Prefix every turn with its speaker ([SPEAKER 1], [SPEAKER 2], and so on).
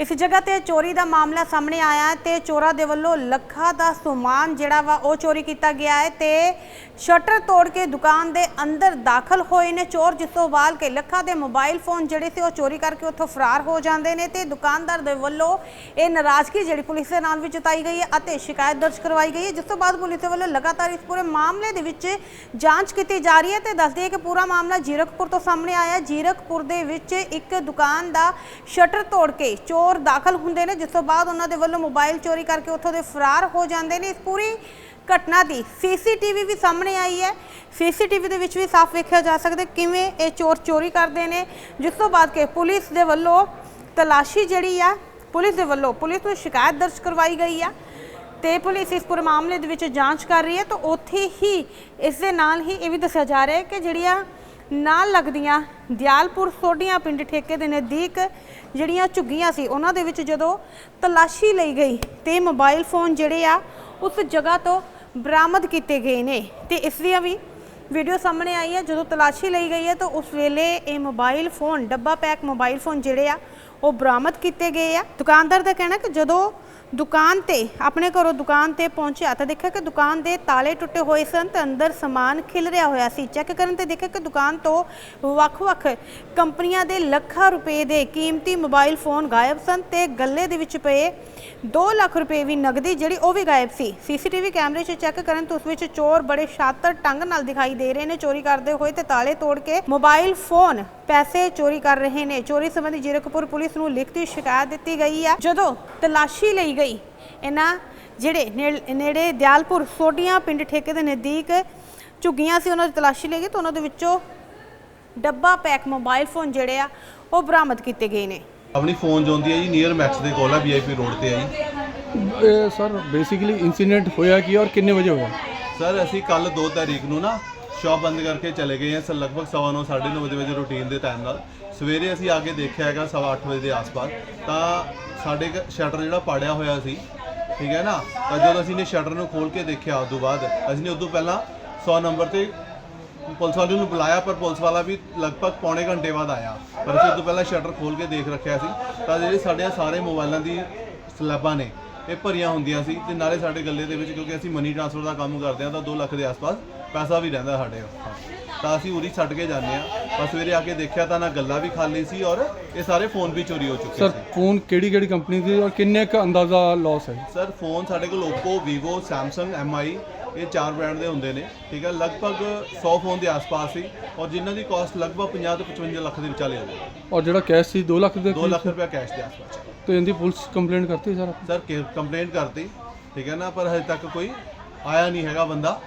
[SPEAKER 1] ਇਸ ਜਗ੍ਹਾ ਤੇ ਚੋਰੀ ਦਾ ਮਾਮਲਾ ਸਾਹਮਣੇ ਆਇਆ ਹੈ ਤੇ ਚੋਰਾਂ ਦੇ ਵੱਲੋਂ ਲੱਖਾਂ ਦਾ ਸਮਾਨ ਜਿਹੜਾ ਵਾ ਉਹ ਚੋਰੀ ਕੀਤਾ ਗਿਆ ਹੈ ਤੇ ਸ਼ਟਰ ਤੋੜ ਕੇ ਦੁਕਾਨ ਦੇ ਅੰਦਰ ਦਾਖਲ ਹੋਏ ਨੇ ਚੋਰ, ਜਿਸ ਤੋਂ ਬਾਅਦ ਕੇ ਲੱਖਾਂ ਦੇ ਮੋਬਾਈਲ ਫੋਨ ਜਿਹੜੇ ਸੀ ਉਹ ਚੋਰੀ ਕਰਕੇ ਉੱਥੋਂ ਫਰਾਰ ਹੋ ਜਾਂਦੇ ਨੇ ਤੇ ਦੁਕਾਨਦਾਰ ਦੇ ਵੱਲੋਂ ਇਹ ਨਾਰਾਜ਼ਗੀ ਜਿਹੜੀ ਪੁਲਿਸ ਦੇ ਨਾਲ ਵੀ ਜਤਾਈ ਗਈ ਹੈ ਅਤੇ ਸ਼ਿਕਾਇਤ ਦਰਜ ਕਰਵਾਈ ਗਈ ਹੈ, ਜਿਸ ਤੋਂ ਬਾਅਦ ਪੁਲਿਸ ਦੇ ਵੱਲੋਂ ਲਗਾਤਾਰ ਇਸ ਪੂਰੇ ਮਾਮਲੇ ਦੇ ਵਿੱਚ ਜਾਂਚ ਕੀਤੀ ਜਾ ਰਹੀ ਹੈ ਤੇ ਦੱਸਦੀ ਹੈ ਕਿ ਪੂਰਾ ਮਾਮਲਾ ਜੀਰਕਪੁਰ ਤੋਂ ਸਾਹਮਣੇ ਆਇਆ ਜੀਰਕਪੁਰ ਦੇ ਵਿੱਚ ਇੱਕ ਦੁਕਾਨ ਦਾ ਸ਼ਟਰ ਤੋੜ ਕੇ ਚੋਰ ਦਾਖਲ ਹੁੰਦੇ ਨੇ, ਜਿਸ ਤੋਂ ਬਾਅਦ ਉਹਨਾਂ ਦੇ ਵੱਲੋਂ ਮੋਬਾਈਲ ਚੋਰੀ ਕਰਕੇ ਉੱਥੋਂ ਦੇ ਫਰਾਰ ਹੋ ਜਾਂਦੇ ਨੇ। ਇਸ ਪੂਰੀ ਘਟਨਾ ਦੀ ਸੀਸੀਟੀਵੀ ਵੀ ਸਾਹਮਣੇ ਆਈ ਹੈ। ਸੀਸੀਟੀਵੀ ਦੇ ਵਿੱਚ ਵੀ ਸਾਫ਼ ਵੇਖਿਆ ਜਾ ਸਕਦਾ ਕਿਵੇਂ ਇਹ ਚੋਰ ਚੋਰੀ ਕਰਦੇ ਨੇ। ਜਿਸ ਤੋਂ ਬਾਅਦ ਕਿ ਪੁਲਿਸ ਦੇ ਵੱਲੋਂ ਤਲਾਸ਼ੀ ਜਿਹੜੀ ਆ, ਪੁਲਿਸ ਦੇ ਵੱਲੋਂ, ਪੁਲਿਸ ਨੂੰ ਸ਼ਿਕਾਇਤ ਦਰਜ ਕਰਵਾਈ ਗਈ ਆ ਤੇ ਪੁਲਿਸ ਇਸ ਪੂਰੇ ਮਾਮਲੇ ਦੇ ਵਿੱਚ ਜਾਂਚ ਕਰ ਰਹੀ ਹੈ। ਤਾਂ ਉੱਥੇ ਹੀ, ਇਸ ਦੇ ਨਾਲ ਹੀ ਇਹ ਵੀ ਦੱਸਿਆ ਜਾ ਰਿਹਾ ਹੈ ਕਿ ਜਿਹੜੀਆਂ ਨਾਲ ਲੱਗਦੀਆਂ ਦਿਆਲਪੁਰ ਸੋਢੀਆਂ ਪਿੰਡ ਠੇਕੇ ਦੇ ਨਜ਼ਦੀਕ ਜਿਹੜੀਆਂ ਝੁੱਗੀਆਂ ਸੀ, ਉਹਨਾਂ ਦੇ ਵਿੱਚ ਜਦੋਂ ਤਲਾਸ਼ੀ ਲਈ ਗਈ ਤੇ ਮੋਬਾਈਲ ਫੋਨ ਜਿਹੜੇ ਆ, ਉਸ ਜਗ੍ਹਾ ਤੋਂ ਬਰਾਮਦ ਕੀਤੇ ਗਏ ਨੇ। ਤੇ ਇਸ ਦੀਆਂ ਵੀ ਵੀਡੀਓ ਸਾਹਮਣੇ ਆਈ ਹੈ, ਜਦੋਂ ਤਲਾਸ਼ੀ ਲਈ ਗਈ ਹੈ, ਤਾਂ ਉਸ ਵੇਲੇ ਇਹ ਮੋਬਾਈਲ ਫੋਨ ਡੱਬਾ ਪੈਕ ਮੋਬਾਈਲ ਫੋਨ ਜਿਹੜੇ ਆ ਉਹ ਬਰਾਮਦ ਕੀਤੇ ਗਏ ਆ। ਦੁਕਾਨਦਾਰ ਦਾ ਕਹਿਣਾ ਕਿ ਜਦੋਂ ਦੁਕਾਨ ਤੇ, ਆਪਣੇ ਘਰੋਂ ਦੁਕਾਨ ਤੇ ਪਹੁੰਚਿਆ ਤਾਂ ਦੇਖਿਆ ਕਿ ਦੁਕਾਨ ਦੇ ਤਾਲੇ ਟੁੱਟੇ ਹੋਏ ਸਨ ਤੇ ਅੰਦਰ ਸਮਾਨ ਖਿਲਰਿਆ ਹੋਇਆ ਸੀ। ਚੈੱਕ ਕਰਨ ਤੇ ਦੇਖਿਆ ਕਿ ਦੁਕਾਨ ਤੋਂ ਵੱਖ-ਵੱਖ ਕੰਪਨੀਆਂ ਦੇ ਲੱਖਾਂ ਰੁਪਏ ਦੇ ਕੀਮਤੀ ਮੋਬਾਈਲ ਫੋਨ ਗਾਇਬ ਸਨ ਤੇ ਗੱਲੇ ਦੇ ਵਿੱਚ ਪਏ 2 ਲੱਖ ਰੁਪਏ ਵੀ ਨਗਦੀ ਜਿਹੜੀ ਉਹ ਵੀ ਗਾਇਬ ਸੀ। ਸੀਸੀਟੀਵੀ ਕੈਮਰੇ 'ਚ ਚੈੱਕ ਕਰਨ ਤੋਂ ਉਸ ਵਿੱਚ ਚੋਰ ਬੜੇ ਸ਼ਾਤਰ ਢੰਗ ਨਾਲ ਦਿਖਾਈ ਦੇ ਰਹੇ ਨੇ। ਚੋਰੀ ਕਰਦੇ ਹੋਏ ਤੇ ਤਾਲੇ ਤੋੜ ਕੇ ਮੋਬਾਈਲ ਫੋਨ ਪੈਸੇ ਚੋਰੀ ਕਰ ਰਹੇ ਨੇ। ਚੋਰੀ ਸੰਬੰਧੀ ਜੀਰਕਪੁਰ ਪੁਲਿਸ ਨੂੰ ਲਿਖਤੀ ਸ਼ਿਕਾਇਤ ਦਿੱਤੀ ਗਈ ਹੈ ਜਦੋਂ ਤਲਾਸ਼ੀ ਲਈ ਗਈ ਇਹਨਾਂ ਜਿਹੜੇ ਨੇੜ- ਦਿਆਲਪੁਰ ਸੋਡੀਆਂ ਪਿੰਡ ਠੇਕੇ ਦੇ ਨਜ਼ਦੀਕ ਝੁੱਗੀਆਂ ਸੀ ਉਹਨਾਂ ਦੀ ਤਲਾਸ਼ੀ ਲਈ ਗਈ ਤਾਂ ਉਹਨਾਂ ਦੇ ਵਿੱਚੋਂ ਡੱਬਾ ਪੈਕ ਮੋਬਾਈਲ ਫੋਨ ਜਿਹੜੇ ਆ ਉਹ ਬਰਾਮਦ ਕੀਤੇ ਗਏ ਨੇ।
[SPEAKER 2] ਆਪਣੀ ਫੋਨ ਜੋ ਹੁੰਦੀ ਹੈ ਜੀ ਨੀਅਰ ਮੈਕਸ ਦੇ ਕੋਲ ਹੈ ਵੀਆਈਪੀ ਰੋਡ ਤੇ ਹੈ ਜੀ।
[SPEAKER 3] ਇਹ ਸਰ ਬੇਸਿਕਲੀ ਇਨਸੀਡੈਂਟ ਹੋਇਆ ਕੀ ਔਰ ਕਿੰਨੇ ਵਜੇ ਹੋਇਆ?
[SPEAKER 2] ਸਰ ਅਸੀਂ ਕੱਲ 2 ਤਾਰੀਖ ਨੂੰ ਨਾ ਸ਼ਾਪ ਬੰਦ ਕਰਕੇ ਚਲੇ ਗਏ ਹਾਂ ਸਰ ਲਗਭਗ ਸਵਾ ਨੌ, ਸਾਢੇ 9 ਵਜੇ ਵਜੇ ਰੂਟੀਨ ਦੇ ਟਾਈਮ ਨਾਲ। ਸਵੇਰੇ ਅਸੀਂ ਆ ਕੇ ਦੇਖਿਆ ਹੈਗਾ ਸਵਾ ਅੱਠ ਵਜੇ ਦੇ ਆਸ-ਪਾਸ। ਤਾਂ ਸਾਡੇ ਸ਼ਟਰ ਜਿਹੜਾ ਪਾੜਿਆ ਹੋਇਆ ਸੀ ਠੀਕ ਹੈ ਨਾ? ਤਾਂ ਜਦੋਂ ਅਸੀਂ ਨੇ ਸ਼ਟਰ ਨੂੰ ਖੋਲ ਕੇ ਦੇਖਿਆ ਉਸ ਤੋਂ ਬਾਅਦ ਅਸੀਂ ਨੇ ਉਸ ਤੋਂ ਪਹਿਲਾਂ 100 ਨੰਬਰ ਤੇ ਪੁਲਿਸ ਵਾਲੇ ਨੂੰ ਬੁਲਾਇਆ ਪਰ ਪੁਲਿਸ ਵਾਲਾ ਵੀ ਲਗਭਗ ਪੌਣੇ ਘੰਟੇ ਬਾਅਦ ਆਇਆ। ਪਰ ਅਸੀਂ ਉਸ ਤੋਂ ਪਹਿਲਾਂ ਸ਼ਟਰ ਖੋਲ ਕੇ ਦੇਖ ਰੱਖਿਆ ਸੀ। ਤਾਂ ਜਿਹੜੇ ਸਾਡੇ ਸਾਰੇ ਮੋਬਾਈਲਾਂ ਦੀ ਸਲੈਬਾਂ ਨੇ ਇਹ ਭਰੀਆਂ ਹੁੰਦੀਆਂ ਸੀ ਤੇ ਨਾਲੇ ਸਾਡੇ ਗੱਲੇ ਦੇ ਵਿੱਚ ਕਿਉਂਕਿ ਅਸੀਂ ਮਨੀ ਟ੍ਰਾਂਸਫਰ ਦਾ ਕੰਮ ਕਰਦੇ ਹਾਂ ਤਾਂ 2 ਲੱਖ ਦੇ ਆਸ-ਪਾਸ ਪੈਸਾ ਵੀ ਰਹਿੰਦਾ ਸਾਡੇ ਕੋਲ। ਤਾਂ ਅਸੀਂ ਉਰੀ ਛੱਡ ਕੇ ਜਾਂਦੇ ਆ ਪਰ ਸਵੇਰੇ ਆ ਕੇ ਦੇਖਿਆ ਤਾਂ ਨਾ ਗੱਲਾਂ ਵੀ ਖਾਲੀ ਸੀ ਔਰ ਇਹ ਸਾਰੇ ਫੋਨ ਵੀ ਚੋਰੀ ਹੋ ਚੁੱਕੇ
[SPEAKER 3] ਸਰ
[SPEAKER 2] ਸੀ।
[SPEAKER 3] ਫੋਨ ਕਿਹੜੀ ਕਿਹੜੀ ਕੰਪਨੀ ਦੀ ਔਰ ਕਿੰਨੇ ਕ ਅੰਦਾਜ਼ਾ ਲਾਸ ਹੈ?
[SPEAKER 2] ਸਰ ਫੋਨ ਸਾਡੇ ਕੋਲ Oppo, Vivo, Samsung, MI ਇਹ ਚਾਰ ਬ੍ਰਾਂਡ ਦੇ ਹੁੰਦੇ ਨੇ ਠੀਕ ਹੈ ਲਗਭਗ 100 ਫੋਨ ਦੇ ਆਸ-ਪਾਸ ਸੀ ਔਰ ਜਿਨ੍ਹਾਂ ਦੀ ਕਾਸਟ ਲਗਭਗ 50 ਤੋਂ 55 ਲੱਖ ਦੇ ਵਿਚਾਲੇ ਹੋਵੇ
[SPEAKER 3] ਔਰ ਜਿਹੜਾ ਕੈਸ਼ ਸੀ 2 ਲੱਖ ਦੇ
[SPEAKER 2] 2 ਲੱਖ ਰੁਪਏ ਕੈਸ਼ ਦੇ ਆਸ-ਪਾਸ
[SPEAKER 3] ਤੇ ਇਹਦੀ ਪੁਲਿਸ ਕੰਪਲੇਂਟ ਕਰਤੀ ਸਰ?
[SPEAKER 2] ਸਰ ਕੰਪਲੇਂਟ ਕਰਤੀ ਠੀਕ ਹੈ ਨਾ ਪਰ ਹਜੇ ਤੱਕ ਕੋਈ ਆਇਆ ਨਹੀਂ ਹੈਗਾ ਬੰਦਾ।